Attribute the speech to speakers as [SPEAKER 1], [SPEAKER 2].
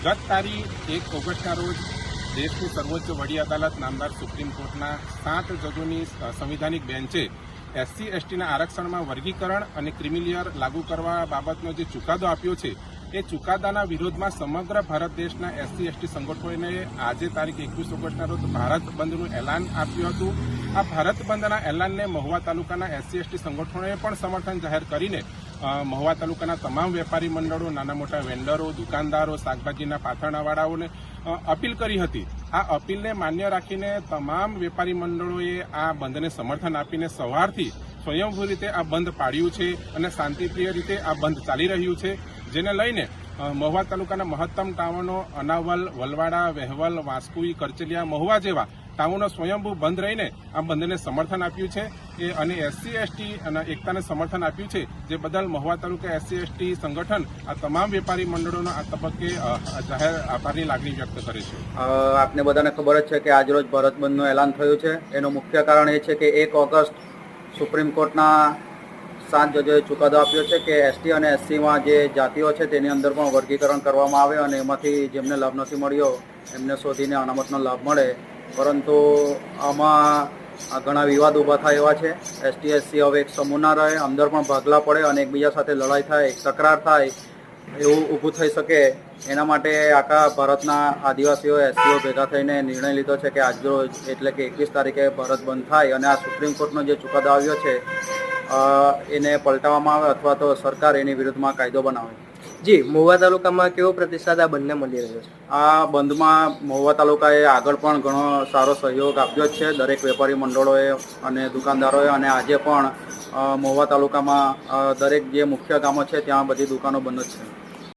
[SPEAKER 1] ગત તારીખ એક ઓગસ્ટના રોજ દેશની સર્વોચ્ચ વડી અદાલત નામદાર સુપ્રીમ કોર્ટના સાત જજોની સંવિધાનિક બેન્ચે એસસી, એસટીના આરક્ષણમાં વર્ગીકરણ અને ક્રિમિલિયર લાગુ કરવા બાબતનો જે ચુકાદો આપ્યો છે, એ ચુકાદાના વિરોધમાં સમગ્ર ભારત દેશના એસસી, એસટી સંગઠનોએ આજે તારીખ એકવીસ ઓગસ્ટના રોજ ભારત બંધનું એલાન આપ્યું હતું. આ ભારત બંધના એલાનને મહુવા તાલુકાના એસસી, એસટી સંગઠનોએ પણ સમર્થન જાહેર કરીને મહુવા તાલુકાના તમામ વેપારી મંડળો, નાના મોટા વેન્ડરો, દુકાનદારો, શાકભાજીના પાથરણાવાળાઓને અપીલ કરી હતી. આ અપીલને માન્ય રાખીને તમામ વેપારી મંડળોએ આ બંધને સમર્થન આપીને સવારથી સ્વયંભૂ રીતે આ બંધ પાડ્યું છે અને શાંતિપ્રિય રીતે આ બંધ ચાલી રહ્યું છે, જેને લઈને મહુવા તાલુકાના મહત્તમ ટાઉનો અનાવલ, વલવાડા, વહેવલ, વાસ્કુઈ, કરચલિયા, મહુવા જેવા ટાઉનો સ્વયંભૂ બંધ રહીને આ બંધને સમર્થન આપ્યું છે. એ અને એસસી, એસટી અને એકતાને સમર્થન આપ્યું છે. જે બદલ મહુવા તાલુકા એસસી, એસટી સંગઠન આ તમામ વેપારી મંડળોનો આ તબક્કે જાહેર આભારની લાગણી વ્યક્ત કરે છે.
[SPEAKER 2] આપને બધાને ખબર જ છે કે આજરોજ ભારત બંધનું એલાન થયું છે. એનું મુખ્ય કારણ એ છે કે એક ઓગસ્ટ સુપ્રીમ કોર્ટના સાત જજોએ ચુકાદો આપ્યો છે કે એસટી અને એસસીમાં જે જાતિઓ છે તેની અંદર પણ વર્ગીકરણ કરવામાં આવે અને એમાંથી જેમને લાભ નથી મળ્યો, એમને શોધીને અનામતનો લાભ મળે. પરંતુ આમાં ઘણા વિવાદ ઊભા થાય એવા છે. એસટી, એસસી હવે એક સમૂહ ના રહે, અંદર પણ ભાગલા પડે અને એકબીજા સાથે લડાઈ થાય તકરાર થાય, એવું ઊભું થઈ શકે. એના માટે આખા ભારતના આદિવાસીઓ એસટીઓ ભેગા થઈને નિર્ણય લીધો છે કે આજરોજ એટલે કે એકવીસ તારીખે ભારત બંધ થાય. અને આ સુપ્રીમ કોર્ટનો જે ચુકાદો આવ્યો છે એને પલટાવવામાં આવે અથવા તો સરકાર એની વિરુદ્ધમાં કાયદો બનાવે.
[SPEAKER 3] જી મહુવા તાલુકામાં કેવો પ્રતિસાદ આ બંને મળી રહ્યો છે?
[SPEAKER 2] આ બંધમાં મહુવા તાલુકાએ આગળ પણ ઘણો સારો સહયોગ આપ્યો જ છે. દરેક વેપારી મંડળોએ અને દુકાનદારોએ અને આજે પણ મહુવા તાલુકામાં દરેક જે મુખ્ય ગામો છે ત્યાં બધી દુકાનો બંધ જ છે.